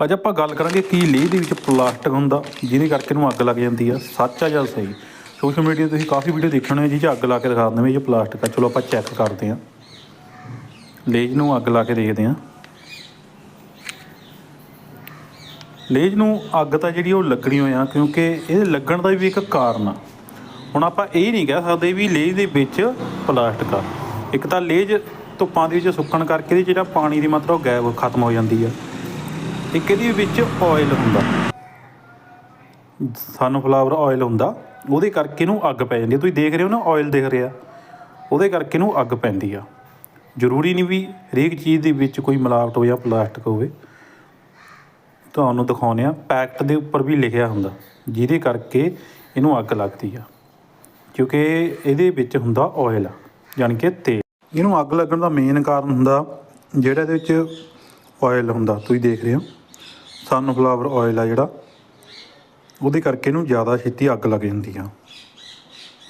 ਅੱਜ ਆਪਾਂ ਗੱਲ ਕਰਾਂਗੇ ਕੀ ਲੇਹ ਦੇ ਵਿੱਚ ਪਲਾਸਟਿਕ ਹੁੰਦਾ, ਜਿਹਦੇ ਕਰਕੇ ਨੂੰ ਅੱਗ ਲੱਗ ਜਾਂਦੀ ਆ। ਸੱਚ ਆ ਜਾਂ ਸਹੀ? ਸੋਸ਼ਲ ਮੀਡੀਆ ਤੇ ਤੁਸੀਂ ਕਾਫੀ ਵੀਡੀਓ ਦੇਖਣ ਹੋ ਜਿਹ 'ਚ ਅੱਗ ਲਾ ਕੇ ਦਿਖਾ ਦਿੰਦੇ ਵੀ ਇਹ ਪਲਾਸਟਿਕ ਆ, ਚਲੋ ਆਪਾਂ ਚੈੱਕ ਕਰਦੇ ਹਾਂ। ਲੇਜ ਨੂੰ ਅੱਗ ਲਾ ਕੇ ਦੇਖਦੇ ਹਾਂ। ਲੇਜ ਨੂੰ ਅੱਗ ਤਾਂ ਜਿਹੜੀ ਉਹ ਲੱਗਣੀ ਹੋਇਆ ਕਿਉਂਕਿ ਇਹ ਲੱਗਣ ਦਾ ਵੀ ਇੱਕ ਕਾਰਨ ਆ। ਹੁਣ ਆਪਾਂ ਇਹ ਨਹੀਂ ਕਹਿ ਸਕਦੇ ਵੀ ਲੇਜ ਦੇ ਵਿੱਚ ਪਲਾਸਟਿਕ ਆ। ਇੱਕ ਤਾਂ ਲੇਜ ਧੁੱਪਾਂ ਦੇ ਵਿੱਚ ਸੁੱਕਣ ਕਰਕੇ ਜਿਹੜਾ ਪਾਣੀ ਦੀ ਮਾਤਰਾ ਉਹ ਗਾਇਬ ਖਤਮ ਹੋ ਜਾਂਦੀ ਆ। ਇੱਕ ਇਹਦੇ ਵਿੱਚ ਆਇਲ ਹੁੰਦਾ। ਸਨਫਲਾਵਰ ਆਇਲ ਹੁੰਦਾ। ਉਹਦੇ ਕਰਕੇ ਇਹਨੂੰ ਅੱਗ ਪੈ ਜਾਂਦੀ ਹੈ ਤੁਸੀਂ ਦੇਖ ਰਹੇ ਹੋ ਨਾ ਆਇਲ ਦਿਖ ਰਿਹਾ। ਉਹਦੇ ਕਰਕੇ ਇਹਨੂੰ ਅੱਗ ਪੈਂਦੀ ਆ। ਜ਼ਰੂਰੀ ਨਹੀਂ ਵੀ ਹਰੇਕ ਚੀਜ਼ ਦੇ ਵਿੱਚ ਕੋਈ ਮਿਲਾਵਟ ਹੋਵੇ ਜਾਂ ਪਲਾਸਟਿਕ ਹੋਵੇ। ਤੁਹਾਨੂੰ ਦਿਖਾਉਂਦੇ ਆ ਪੈਕਟ ਦੇ ਉੱਪਰ ਵੀ ਲਿਖਿਆ ਹੁੰਦਾ, ਜਿਹਦੇ ਕਰਕੇ ਇਹਨੂੰ ਅੱਗ ਲੱਗਦੀ ਆ। ਕਿਉਂਕਿ ਇਹਦੇ ਵਿੱਚ ਹੁੰਦਾ ਆਇਲ ਯਾਨੀ ਕਿ ਤੇਲ। ਇਹਨੂੰ ਅੱਗ ਲੱਗਣ ਦਾ ਮੇਨ ਕਾਰਨ ਹੁੰਦਾ, ਜਿਹੜਾ ਇਹਦੇ ਵਿੱਚ ਆਇਲ ਹੁੰਦਾ। ਤੁਸੀਂ ਦੇਖ ਰਹੇ ਹੋ। ਸਨਫਲਾਵਰ ਆਇਲ ਆ ਜਿਹੜਾ ਉਹਦੇ ਕਰਕੇ ਇਹਨੂੰ ਜ਼ਿਆਦਾ ਛੇਤੀ ਅੱਗ ਲੱਗ ਜਾਂਦੀ ਆ।